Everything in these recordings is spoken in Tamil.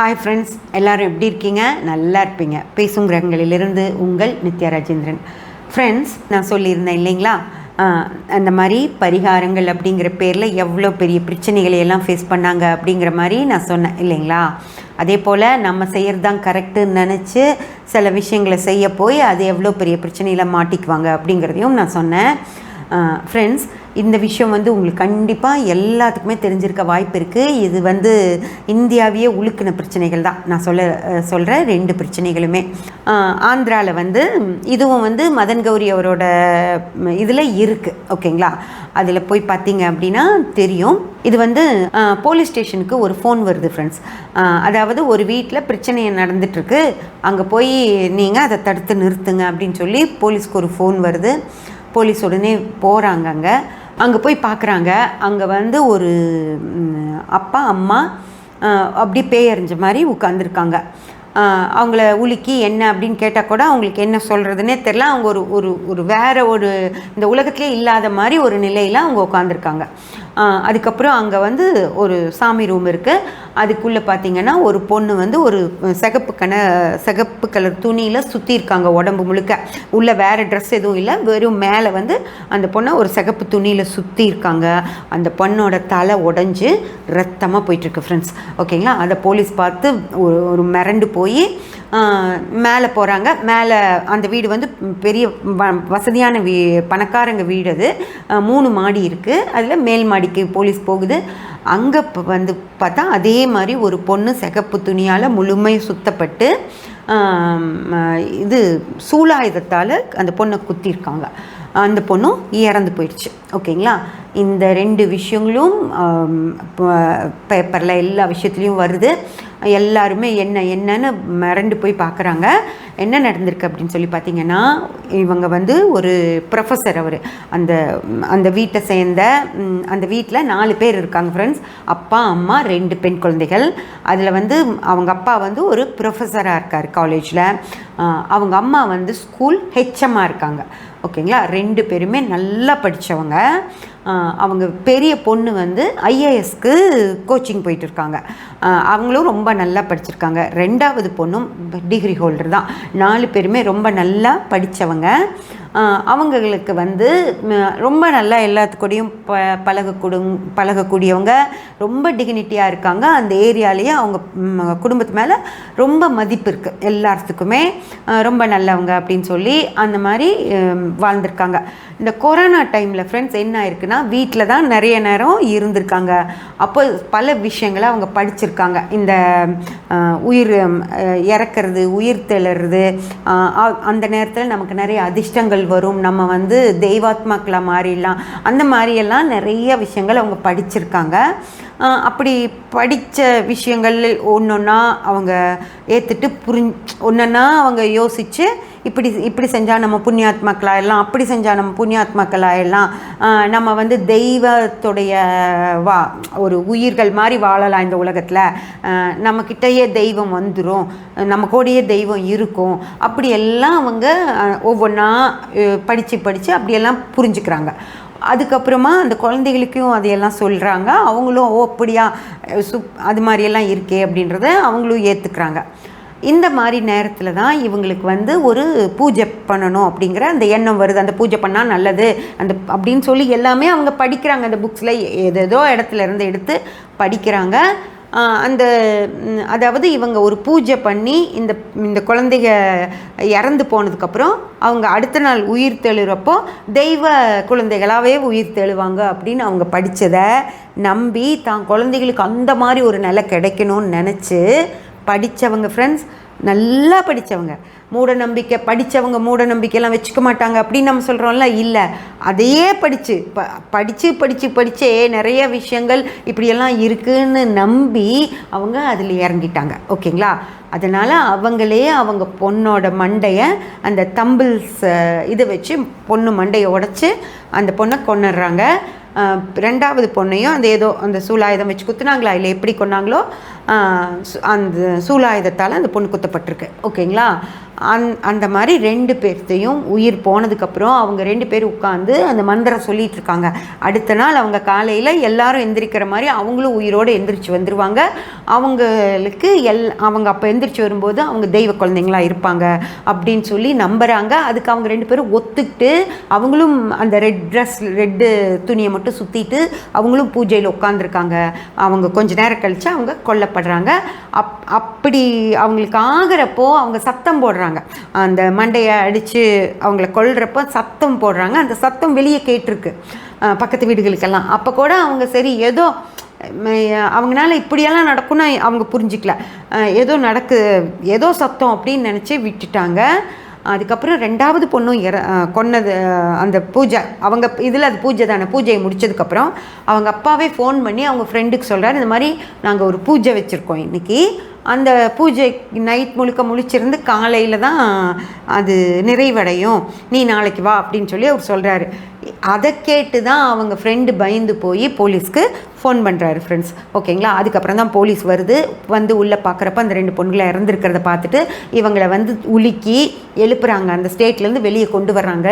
ஹாய் ஃப்ரெண்ட்ஸ் எல்லோரும் எப்படி இருக்கீங்க? நல்லா இருப்பீங்க. பேசும் கிரகங்களிலிருந்து உங்கள் நித்யா ராஜேந்திரன். ஃப்ரெண்ட்ஸ் நான் சொல்லியிருந்தேன் இல்லைங்களா? அந்த மாதிரி பரிகாரங்கள் அப்படிங்கிற பேரில் எவ்வளோ பெரிய பிரச்சனைகளை எல்லாம் ஃபேஸ் பண்ணாங்க அப்படிங்கிற மாதிரி நான் சொன்னேன் இல்லைங்களா? அதே போல் நம்ம செய்கிறது தான் கரெக்டுன்னு நினச்சி சில விஷயங்களை செய்ய போய் அது எவ்வளோ பெரிய பிரச்சனையில் மாட்டிக்குவாங்க அப்படிங்கிறதையும் நான் சொன்னேன். ஃப்ரெண்ட்ஸ் இந்த விஷயம் வந்து உங்களுக்கு கண்டிப்பாக எல்லாத்துக்குமே தெரிஞ்சிருக்க வாய்ப்பு இருக்குது இது வந்து இந்தியாவையே உழுக்கின பிரச்சனைகள் தான். நான் சொல்ல சொல்கிற ரெண்டு பிரச்சனைகளுமே. ஆந்திராவில் வந்து இதுவும் வந்து மதன் கௌரி அவரோட இதில் இருக்குது ஓகேங்களா அதில் போய் பார்த்தீங்க அப்படின்னா தெரியும். இது வந்து போலீஸ் ஸ்டேஷனுக்கு ஒரு ஃபோன் வருது ஃப்ரெண்ட்ஸ் அதாவது ஒரு வீட்டில் பிரச்சனை நடந்துட்டுருக்கு. அங்கே போய் நீங்கள் அதை தடுத்து நிறுத்துங்க அப்படின்னு சொல்லி போலீஸ்க்கு ஒரு ஃபோன் வருது. போலீஸ் உடனே போகிறாங்க அங்கே. அங்கே போய் பார்க்குறாங்க அங்கே வந்து ஒரு அப்பா அம்மா அப்படி பேயறிஞ்ச மாதிரி உட்காந்துருக்காங்க அவங்கள உலுக்கி என்ன அப்படின்னு கேட்டால் கூட அவங்களுக்கு என்ன சொல்கிறதுனே தெரில அவங்க ஒரு ஒரு ஒரு வேற ஒரு இந்த உலகத்துலேயே இல்லாத மாதிரி ஒரு நிலையில் அவங்க உட்காந்துருக்காங்க அதுக்கப்புறம் அங்கே வந்து ஒரு சாமி ரூம் இருக்குது அதுக்குள்ளே பார்த்தீங்கன்னா ஒரு பொண்ணு வந்து ஒரு சிகப்பு கண சிகப்பு கலர் துணியில் சுற்றி இருக்காங்க உடம்பு முழுக்க. உள்ளே வேறு ட்ரெஸ் எதுவும் இல்லை. வெறும் மேலே வந்து அந்த பொண்ணை ஒரு சிகப்பு துணியில் சுற்றி இருக்காங்க. அந்த பொண்ணோட தலை உடஞ்சி ரத்தமாக போயிட்டுருக்கு ஃப்ரெண்ட்ஸ் ஓகேங்களா அதை போலீஸ் பார்த்து ஒரு ஒரு மிரண்டு போய் மேலே போகிறாங்க மேலே அந்த வீடு வந்து பெரிய வ- வசதியான வீ பணக்காரங்க வீடு அது. மூணு மாடி இருக்குது அதில் மேல் மாடிக்கு போலீஸ் போகுது. அங்கே வந்து பார்த்தா அதே மாதிரி ஒரு பொண்ணு சிகப்பு துணியால் முழுமை சுத்தப்பட்டு இது சூலாயுதத்தால் அந்த பொண்ணை குத்திருக்காங்க. அந்த பொண்ணும் இறந்து போயிடுச்சு. ஓகேங்களா? இந்த ரெண்டு விஷயங்களும் பேப்பரில் எல்லா விஷயத்துலேயும் வருது. எல்லாருமே என்ன என்னன்னு மிரண்டு போய் பார்க்குறாங்க என்ன நடந்திருக்கு அப்படின்னு சொல்லி பார்த்தீங்கன்னா இவங்க வந்து ஒரு ப்ரொஃபஸர் அவர். அந்த அந்த வீட்டை சேர்ந்த அந்த வீட்டில் நாலு பேர் இருக்காங்க ஃப்ரெண்ட்ஸ் அப்பா அம்மா ரெண்டு பெண் குழந்தைகள். அதில் வந்து அவங்க அப்பா வந்து ஒரு ப்ரொஃபஸராக இருக்கார் காலேஜில் அவங்க அம்மா வந்து ஸ்கூல் ஹெச்எம்மாக இருக்காங்க. ஓகேங்களா? ரெண்டு பேருமே நல்லா படித்தவங்க அவங்க பெரிய பொண்ணு வந்து ஐஏஎஸ்க்கு கோச்சிங் போயிட்டுருக்காங்க. அவங்களும் ரொம்ப நல்லா படிச்சிருக்காங்க. ரெண்டாவது பொண்ணும் டிகிரி ஹோல்டர் தான். நாலு பேருமே ரொம்ப நல்லா படித்தவங்க அவங்களுக்கு வந்து ரொம்ப நல்லா எல்லாத்துக்கூடையும் ப பழகக்கூடும் பழகக்கூடியவங்க ரொம்ப டிகினிட்டியாக இருக்காங்க. அந்த ஏரியாலேயே அவங்க குடும்பத்து மேலே ரொம்ப மதிப்பு இருக்குது எல்லாத்துக்குமே ரொம்ப நல்லவங்க அப்படின்னு சொல்லி அந்த மாதிரி வாழ்ந்திருக்காங்க. இந்த கொரோனா டைமில் ஃப்ரெண்ட்ஸ் என்ன ஆயிருக்குன்னா வீட்டில் தான் நிறைய நேரம் இருந்திருக்காங்க. அப்போ பல விஷயங்களை அவங்க படிச்சிருக்காங்க. இந்த உயிர் இறக்கிறது உயிர் தெளறது அ- அந்த நேரத்தில் நமக்கு நிறைய அதிர்ஷ்டங்கள் வரும். நம்ம வந்து தெய்வாத்மாக்களாக மாறிடலாம். அந்த மாதிரியெல்லாம் நிறைய விஷயங்கள் அவங்க படிச்சிருக்காங்க. அப்படி படித்த விஷயங்கள் ஒன்றொன்னா அவங்க ஏற்றுட்டு புரிஞ் ஒன்றுன்னா அவங்க யோசித்து இப்படி இப்படி செஞ்சால் நம்ம புண்ணியாத்மாக்களாயிடலாம் அப்படி செஞ்சால் நம்ம புண்ணியாத்மாக்களாயிடலாம் ஆஹ் நம்ம வந்து தெய்வத்துடைய வா ஒரு உயிர்கள் மாதிரி வாழலாம் இந்த உலகத்தில். நம்மக்கிட்டேயே தெய்வம் வந்துடும் நம்ம கூடயே தெய்வம் இருக்கும். அப்படியெல்லாம் அவங்க ஒவ்வொன்றா படித்து படித்து அப்படியெல்லாம் புரிஞ்சுக்கிறாங்க. அதுக்கப்புறமா அந்த குழந்தைகளுக்கும் அதையெல்லாம் சொல்கிறாங்க அவங்களும் ஓ அப்படியா? சுப் அது மாதிரியெல்லாம் இருக்கே அப்படின்றத அவங்களும் ஏற்றுக்கிறாங்க இந்த மாதிரி நேரத்தில் தான் இவங்களுக்கு வந்து ஒரு பூஜை பண்ணணும் அப்படிங்கிற அந்த எண்ணம் வருது. அந்த பூஜை பண்ணால் நல்லது. அந்த அப்படின்னு சொல்லி எல்லாமே அவங்க படிக்கிறாங்க. அந்த புக்ஸில் ஏதேதோ இடத்துல இருந்து எடுத்து படிக்கிறாங்க. அந்த அதாவது இவங்க ஒரு பூஜை பண்ணி இந்த இந்த குழந்தைக இறந்து போனதுக்கப்புறம் அவங்க அடுத்த நாள் உயிர் தெழுறப்போ தெய்வ குழந்தைகளாகவே உயிர் தெழுவாங்க அப்படின்னு அவங்க படித்ததை நம்பி தான் குழந்தைகளுக்கு அந்த மாதிரி ஒரு நிலை கிடைக்கணும்னு நினச்சி படித்தவங்க ஃப்ரெண்ட்ஸ் நல்லா படித்தவங்க மூட நம்பிக்கை படித்தவங்க மூட நம்பிக்கையெல்லாம் வச்சுக்க மாட்டாங்க அப்படின்னு நம்ம சொல்கிறோம்ல இல்லை. அதையே படித்து ப படித்து படித்து படித்தே நிறைய விஷயங்கள் இப்படியெல்லாம் இருக்குதுன்னு நம்பி அவங்க அதில் இறங்கிட்டாங்க. ஓகேங்களா? அதனால் அவங்களே அவங்க பொண்ணோட மண்டையை அந்த தம்பிள்ஸ் இதை வச்சு பொண்ணு மண்டையை உடச்சி அந்த பொண்ணை கொண்டுடுறாங்க ரெண்டாவது பொண்ணையும் அந்த ஏதோ அந்த சூலாயுதம் வச்சு குத்துனாங்களா? இல்லை எப்படி கொன்னாங்களோ சு- அந்த சூலாயுதத்தால் அந்த பொண்ணு குத்தப்பட்டிருக்கு. ஓகேங்களா? அந் அந்த மாதிரி ரெண்டு பேர்த்தையும் உயிர் போனதுக்கப்புறம் அவங்க ரெண்டு பேர் உட்காந்து அந்த மந்திரம் சொல்லிட்டு இருக்காங்க அடுத்த நாள் அவங்க காலையில் எல்லாரும் எந்திரிக்கிற மாதிரி அவங்களும் உயிரோடு எந்திரிச்சு வந்துருவாங்க. அவங்களுக்கு எல் அவங்க அப்போ எந்திரிச்சு வரும்போது அவங்க தெய்வ குழந்தைங்களா இருப்பாங்க அப்படின்னு சொல்லி நம்புகிறாங்க அதுக்கு அவங்க ரெண்டு பேரும் ஒத்துக்கிட்டு அவங்களும் அந்த ரெட் ட்ரெஸ் ரெட்டு துணியை மட்டும் சுற்றிட்டு அவங்களும் பூஜையில் உட்காந்துருக்காங்க அவங்க கொஞ்ச நேரம் கழித்து அவங்க கொல்லப்படுறாங்க. அப் அப்படி அவங்களுக்கு ஆகிறப்போ அவங்க சத்தம் போடுறாங்க. அந்த மண்டையை அடித்து அவங்கள கொல்றப்போ சத்தம் போடுறாங்க. அந்த சத்தம் வெளியே கேட்டிருக்கு. பக்கத்து வீடுகளுக்கெல்லாம். அப்போ கூட அவங்க சரி ஏதோ அவங்களால அவங்கனால இப்படியெல்லாம் நடக்கும்னு அவங்க புரிஞ்சிக்கல. ஏதோ நடக்கு ஏதோ சத்தம் அப்படின்னு நினச்சி விட்டுட்டாங்க. அதுக்கப்புறம் ரெண்டாவது பொண்ணும் இற கொன்னது அந்த பூஜை அவங்க இதில் அது பூஜை தானே பூஜையை முடிச்சதுக்கப்புறம் அவங்க அப்பாவே ஃபோன் பண்ணி அவங்க ஃப்ரெண்டுக்கு சொல்கிறார் இந்த மாதிரி நாங்கள் ஒரு பூஜை வச்சுருக்கோம் இன்றைக்கி அந்த பூஜை நைட் முழுக்க முழிச்சிருந்து காலையில் தான் அது நிறைவடையும். நீ நாளைக்கு வா அப்படின்னு சொல்லி அவர் சொல்கிறாரு அதை கேட்டு தான் அவங்க ஃப்ரெண்டு பயந்து போய் போலீஸ்க்கு ஃபோன் பண்ணுறாரு ஃப்ரெண்ட்ஸ் ஓகேங்களா அதுக்கப்புறம் தான் போலீஸ் வருது. வந்து உள்ளே பார்க்குறப்ப அந்த ரெண்டு பொண்களை இறந்துருக்கிறத பார்த்துட்டு இவங்களை வந்து உலுக்கி எழுப்புறாங்க. அந்த ஸ்டேட்லேருந்து வெளியே கொண்டு வர்றாங்க.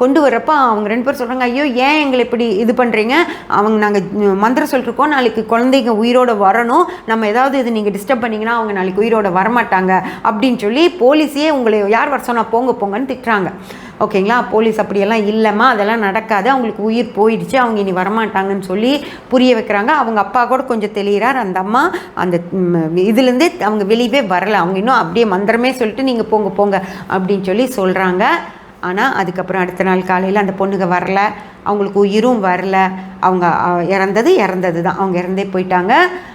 கொண்டு வரப்போ அவங்க ரெண்டு பேரும் சொல்கிறாங்க ஐயோ ஏன் எங்களை இப்படி இது பண்ணுறீங்க அவங்க நாங்கள் மந்திரம் சொல்லிருக்கோம். நாளைக்கு குழந்தைங்க உயிரோடு வரணும். நம்ம ஏதாவது இது நீங்கள் டிஸ்டர்ப் பண்ணிங்கன்னா அவங்க நாளைக்கு உயிரோடு வரமாட்டாங்க. அப்படின்னு சொல்லி போலீஸே உங்களை யார் வர சொன்னால் போங்க போங்கன்னு திட்டுறாங்க. ஓகேங்களா? போலீஸ் அப்படியெல்லாம் இல்லைம்மா அதெல்லாம் நடக்காது. அவங்களுக்கு உயிர் போயிடுச்சு அவங்க இனி வரமாட்டாங்கன்னு சொல்லி புரிய வைக்கிறாங்க. அவங்க அப்பா கூட கொஞ்சம் தெளிகிறார் அந்த அம்மா அந்த இதுலேருந்தே அவங்க வெளியவே வரல. அவங்க இன்னும் அப்படியே மந்திரமே சொல்லிட்டு நீங்கள் போங்க போங்க அப்படின்னு சொல்லி சொல்கிறாங்க ஆனால் அதுக்கப்புறம் அடுத்த நாள் காலையில் அந்த பொண்ணுங்க வரல. அவங்களுக்கு உயிரும் வரல. அவங்க இறந்தது இறந்தது தான் அவங்க இறந்தே போயிட்டாங்க.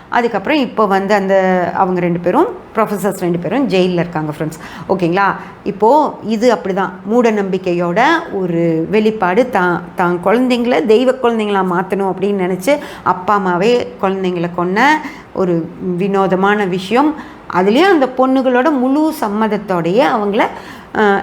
அதுக்கப்புறம் இப்போ வந்து அந்த அவங்க ரெண்டு பேரும் ப்ரொஃபஸர்ஸ் ரெண்டு பேரும் ஜெயிலில் இருக்காங்க ஃப்ரெண்ட்ஸ் ஓகேங்களா இப்போது இது அப்படி தான் மூட நம்பிக்கையோட ஒரு வெளிப்பாடு தான் தான் குழந்தைங்கள தெய்வ குழந்தைங்களா மாற்றணும் அப்படின்னு நினச்சி அப்பா அம்மாவே குழந்தைங்கள கொன்ன ஒரு வினோதமான விஷயம். அதுலேயும் அந்த பொண்ணுகளோட முழு சம்மதத்தோடையே அவங்கள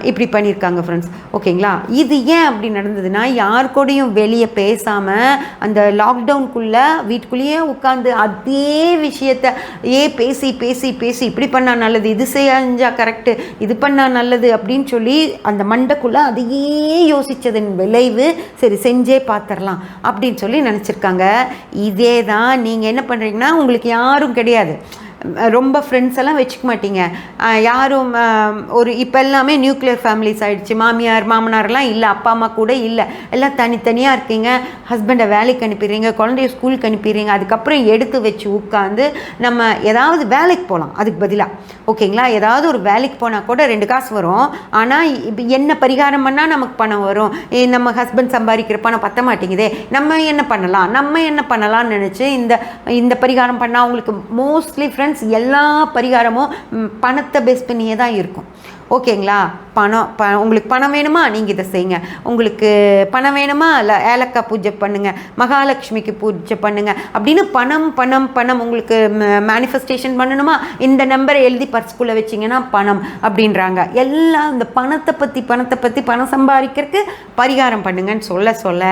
இப்படி பண்ணியிருக்காங்க ஃப்ரெண்ட்ஸ் ஓகேங்களா? இது ஏன் அப்படி நடந்ததுன்னா யார் கூடயும் வெளியே பேசாமல் அந்த லாக்டவுனுக்குள்ளே வீட்டுக்குள்ளேயே உட்காந்து அதே விஷயத்த ஏ பேசி பேசி பேசி இப்படி பண்ணால் நல்லது இது செஞ்சா கரெக்டு இது பண்ணால் நல்லது அப்படின்னு சொல்லி அந்த மண்டைக்குள்ளே அதையே யோசித்ததன் விளைவு சரி செஞ்சே பார்த்துடலாம் அப்படின்னு சொல்லி நினச்சிருக்காங்க. இதே தான் நீங்கள் என்ன பண்ணுறீங்கன்னா உங்களுக்கு யாரும் கிடையாது. ரொம்ப ஃப்ரெண்ட்ஸ் எல்லாம் வச்சுக்க மாட்டீங்க. யாரும் ஒரு இப்போ எல்லாமே நியூக்ளியர் ஃபேமிலிஸ் ஆகிடுச்சு மாமியார் மாமனார்லாம் இல்லை அப்பா அம்மா கூட இல்லை. எல்லாம் தனித்தனியாக இருக்கீங்க. ஹஸ்பண்டை வேலைக்கு அனுப்பிடுறீங்க குழந்தைய ஸ்கூலுக்கு அனுப்பிடுறீங்க அதுக்கப்புறம் எடுத்து வச்சு உட்காந்து நம்ம ஏதாவது வேலைக்கு போகலாம் அதுக்கு பதிலாக ஓகேங்களா ஏதாவது ஒரு வேலைக்கு போனால் கூட ரெண்டு காசு வரும். ஆனால் இப்போ என்ன பரிகாரம் பண்ணால் நமக்கு பணம் வரும். நம்ம ஹஸ்பண்ட் சம்பாதிக்கிற பணம் பத்த மாட்டேங்குதே. நம்ம என்ன பண்ணலாம்? நம்ம என்ன பண்ணலாம்னு நினச்சி இந்த இந்த பரிகாரம் பண்ணால் அவங்களுக்கு மோஸ்ட்லி ஃப்ரெண்ட்ஸ் எல்லா பரிகாரமும் பணத்தை பேஸ் பண்ணியே தான் இருக்கும். ஓகேங்களா? பணம் ப உங்களுக்கு பணம் வேணுமா? நீங்கள் இதை செய்யுங்க. உங்களுக்கு பணம் வேணுமா? இல்லை ஏலக்காய் பூஜை பண்ணுங்கள் மகாலட்சுமிக்கு பூஜை பண்ணுங்கள் அப்படின்னு பணம் பணம் பணம் உங்களுக்கு மேனிஃபெஸ்டேஷன் பண்ணணுமா? இந்த நம்பரை எழுதி பர்ஸ்குள்ளே வச்சிங்கன்னா பணம் அப்படின்றாங்க. எல்லாம் இந்த பணத்தை பற்றி பணத்தை பற்றி பணம் சம்பாதிக்கிறதுக்கு பரிகாரம் பண்ணுங்கன்னு சொல்ல சொல்ல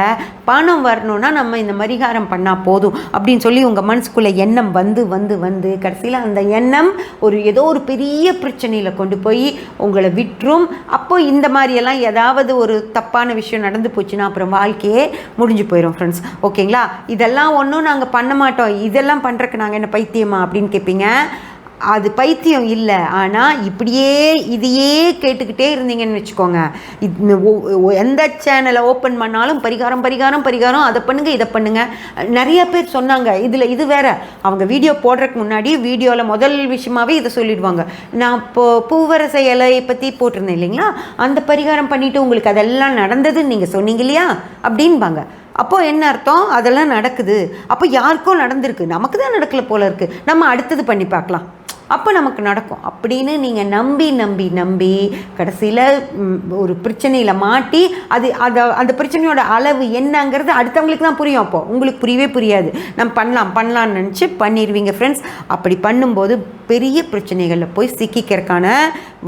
பணம் வரணும்னா நம்ம இந்த பரிகாரம் பண்ணால் போதும் அப்படின்னு சொல்லி உங்கள் மனசுக்குள்ளே எண்ணம் வந்து வந்து வந்து கடைசியில் அந்த எண்ணம் ஒரு ஏதோ ஒரு பெரிய பிரச்சனையில் கொண்டு போய் உங்களை விட்டுரும். அப்போ இந்த மாதிரியெல்லாம் ஏதாவது ஒரு தப்பான விஷயம் நடந்து போச்சுன்னா அப்புறம் வாழ்க்கையே முடிஞ்சு போயிடும் ஃப்ரெண்ட்ஸ் ஓகேங்களா இதெல்லாம் ஒன்றும் நாங்கள் பண்ண மாட்டோம். இதெல்லாம் பண்ணுறக்கு நாங்கள் என்ன பைத்தியமா அப்படின்னு கேட்பீங்க அது பைத்தியம் இல்லை. ஆனால் இப்படியே இதையே கேட்டுக்கிட்டே இருந்தீங்கன்னு வச்சுக்கோங்க. ஒ- எந்த சேனலை ஓப்பன் பண்ணாலும் பரிகாரம் பரிகாரம் பரிகாரம் அதை பண்ணுங்க இதை பண்ணுங்க. நிறைய பேர் சொன்னாங்க இதில் இது வேற. அவங்க வீடியோ போடுறதுக்கு முன்னாடி வீடியோவில் முதல் விஷயமாவே இதை சொல்லிடுவாங்க. நான் இப்போ பூவரச இலையை பற்றி போட்டிருந்தேன் இல்லைங்களா? அந்த பரிகாரம் பண்ணிவிட்டு உங்களுக்கு அதெல்லாம் நடந்ததுன்னு நீங்கள் சொன்னீங்க இல்லையா? அப்படின்பாங்க. அப்போது என்ன அர்த்தம்? அதெல்லாம் நடக்குது. அப்போ யாருக்கோ நடந்திருக்கு. நமக்கு தான் நடக்கலை போல இருக்குது நம்ம அடுத்தது பண்ணி பார்க்கலாம். அப்போ நமக்கு நடக்கும். அப்படின்னு நீங்கள் நம்பி நம்பி நம்பி கடைசியில் ஒரு பிரச்சனையில் மாட்டி அது அதை அந்த பிரச்சனையோட அளவு என்னங்கிறது அடுத்தவங்களுக்கு தான் புரியும் அப்போது உங்களுக்கு புரியவே புரியாது. நம்ம பண்ணலாம் பண்ணலான்னு நினச்சி பண்ணிடுவீங்க ஃப்ரெண்ட்ஸ் அப்படி பண்ணும்போது பெரிய பிரச்சனைகளில் போய் சிக்கிக்கிறதுக்கான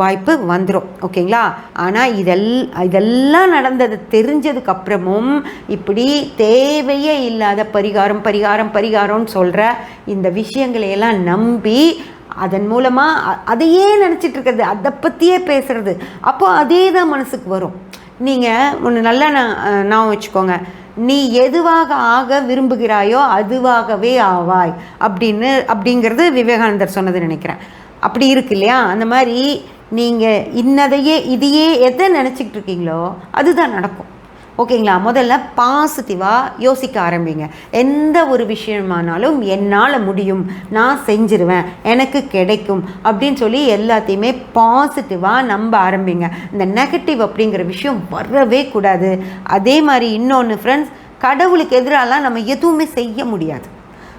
வாய்ப்பு வந்துடும் ஓகேங்களா? ஆனால் இதெல் இதெல்லாம் நடந்தது தெரிஞ்சதுக்கு அப்புறமும் இப்படி தேவையே இல்லாத பரிகாரம் பரிகாரம் பரிகாரம்னு சொல்கிற இந்த விஷயங்களையெல்லாம் நம்பி அதன் மூலமாக அதையே நினச்சிட்டு இருக்கிறது அதை பற்றியே பேசுகிறது அப்போ அதே தான் மனசுக்கு வரும். நீங்கள் ஒன்று நல்லா நான் நான் வச்சுக்கோங்க. நீ எதுவாக ஆக விரும்புகிறாயோ அதுவாகவே ஆவாய் அப்படின்னு அப்படிங்கிறது விவேகானந்தர் சொன்னது நினைக்கிறேன். அப்படி இருக்கு இல்லையா? அந்த மாதிரி நீங்கள் இன்னதையே இதையே எதை நினச்சிக்கிட்டு இருக்கீங்களோ அதுதான் நடக்கும். ஓகேங்களா? முதல்ல பாசிட்டிவாக யோசிக்க ஆரம்பிங்க. எந்த ஒரு விஷயமானாலும் என்னால் முடியும். நான் செஞ்சிருவேன். எனக்கு கிடைக்கும். அப்படின்னு சொல்லி எல்லாத்தையுமே பாசிட்டிவாக நம்ப ஆரம்பிங்க. இந்த நெகட்டிவ் அப்படிங்கிற விஷயம் வரவே கூடாது. அதே மாதிரி இன்னொன்று ஃப்ரெண்ட்ஸ் கடவுளுக்கு எதிராலாம் நம்ம எதுவுமே செய்ய முடியாது.